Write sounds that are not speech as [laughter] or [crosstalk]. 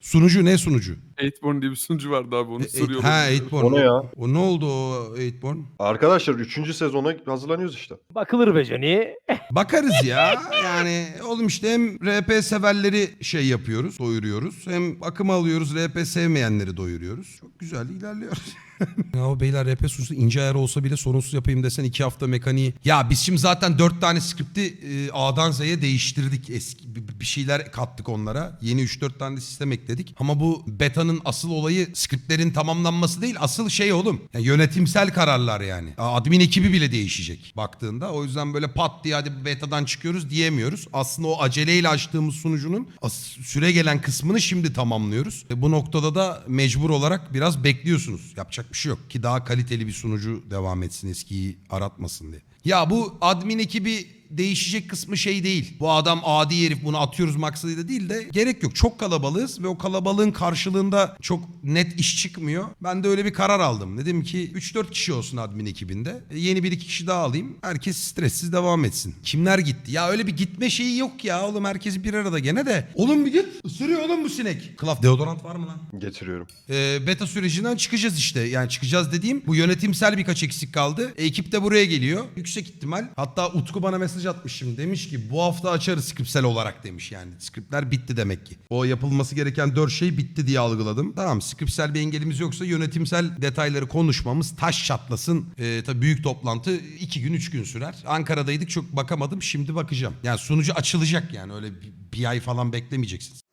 Sunucu ne sunucu? Eightborn diye bir sunucu vardı abi onu E, soruyor. ha Eightborn. O ne ya? O ne oldu o Eightborn? Arkadaşlar 3. sezona hazırlanıyoruz işte. Bakılır be Johnny. [laughs] Bakarız ya. Yani oğlum işte hem RP severleri şey yapıyoruz, doyuruyoruz. Hem akım alıyoruz, RP sevmeyenleri doyuruyoruz. Çok güzel ilerliyoruz. [laughs] ya o beyler RP sunucusu ince ayar olsa bile sorunsuz yapayım desen iki hafta mekaniği. Ya biz şimdi zaten dört tane skripti e, A'dan Z'ye değiştirdik. Eski bir- bir şeyler kattık onlara. Yeni 3-4 tane de sistem ekledik. Ama bu beta'nın asıl olayı skriptlerin tamamlanması değil. Asıl şey oğlum. Yani yönetimsel kararlar yani. Admin ekibi bile değişecek baktığında. O yüzden böyle pat diye hadi beta'dan çıkıyoruz diyemiyoruz. Aslında o aceleyle açtığımız sunucunun süre gelen kısmını şimdi tamamlıyoruz. Ve bu noktada da mecbur olarak biraz bekliyorsunuz. Yapacak bir şey yok ki daha kaliteli bir sunucu devam etsin eskiyi aratmasın diye. Ya bu admin ekibi değişecek kısmı şey değil. Bu adam adi herif bunu atıyoruz maksadıyla değil de gerek yok. Çok kalabalığız ve o kalabalığın karşılığında çok net iş çıkmıyor. Ben de öyle bir karar aldım. Dedim ki 3-4 kişi olsun admin ekibinde. E, Yeni bir iki kişi daha alayım. Herkes stressiz devam etsin. Kimler gitti? Ya öyle bir gitme şeyi yok ya oğlum. Herkes bir arada gene de. Oğlum bir git. Isırıyor oğlum bu sinek. Klaf deodorant var mı lan? Getiriyorum. e, beta sürecinden çıkacağız işte. Yani çıkacağız dediğim bu yönetimsel birkaç eksik kaldı. E, ekip de buraya geliyor. Yüksek ihtimal. Hatta Utku bana mesaj atmış şimdi. Demiş ki bu hafta açarız skriptsel olarak demiş yani. Skriptler bitti demek ki. O yapılması gereken dört şey bitti diye algıladım. Tamam skriptsel bir engelimiz yoksa yönetimsel detayları konuşmamız taş çatlasın. E, tabii büyük toplantı iki gün üç gün sürer. Ankara'daydık çok bakamadım. Şimdi bakacağım. Yani sunucu açılacak yani öyle bir, bir ay falan beklemeyeceksiniz.